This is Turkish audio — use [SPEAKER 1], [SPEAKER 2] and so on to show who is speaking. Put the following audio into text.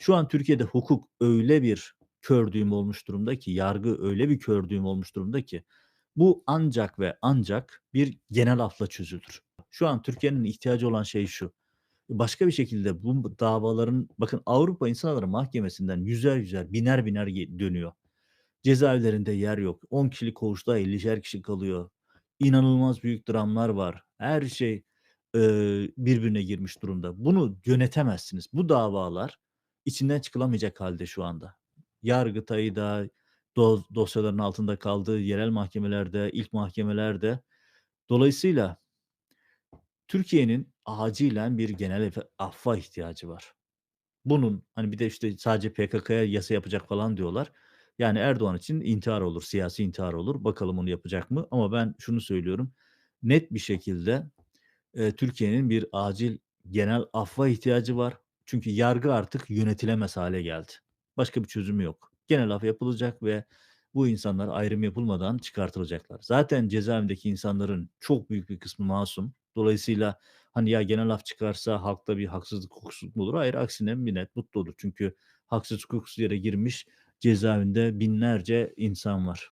[SPEAKER 1] Şu an Türkiye'de hukuk öyle bir kör düğüm olmuş durumda ki, yargı öyle bir kör düğüm olmuş durumda ki, bu ancak ve ancak bir genel aff'la çözülür. Şu an Türkiye'nin ihtiyacı olan şey şu: Başka bir şekilde bu davaların Bakın Avrupa İnsan Hakları Mahkemesi'nden yüzer yüzer, biner biner dönüyor. Cezaevlerinde yer yok. 10 kişilik koğuşta 50'şer kişi kalıyor. İnanılmaz büyük dramlar var. Her şey, eee, birbirine girmiş durumda. Bunu yönetemezsiniz. Bu davalar içinden çıkılamayacak hâlde şu anda. Yargıtay'ı da do dosyaların altında kaldı, yerel mahkemelerde, ilk mahkemelerde. Dolayısıyla Türkiye'nin acilen bir genel affa ihtiyacı var. Bunun, hani, bir de, işte, sadece PKK'ya yasa yapacak falan diyorlar. Yani Erdoğan için intihar olur, siyasi intihar olur. Bakalım onu yapacak mı? Ama ben şunu söylüyorum, net bir şekilde, eee, Türkiye'nin bir acil genel affa ihtiyacı var. Çünkü yargı artık yönetilemez hâle geldi. Başka bir çözümü yok. Genel af yapılacak ve bu insanlar ayrım yapılmadan çıkartılacaklar. Zaten cezaevindeki insanların çok büyük bir kısmı masum. Dolayısıyla, hani, ya genel af çıkarsa halkta bir haksızlık, hukuksuzluk olur? Hayır, aksine millet mutlu olur. Çünkü haksız hukuksuz yere girmiş cezaevinde binlerce insan var.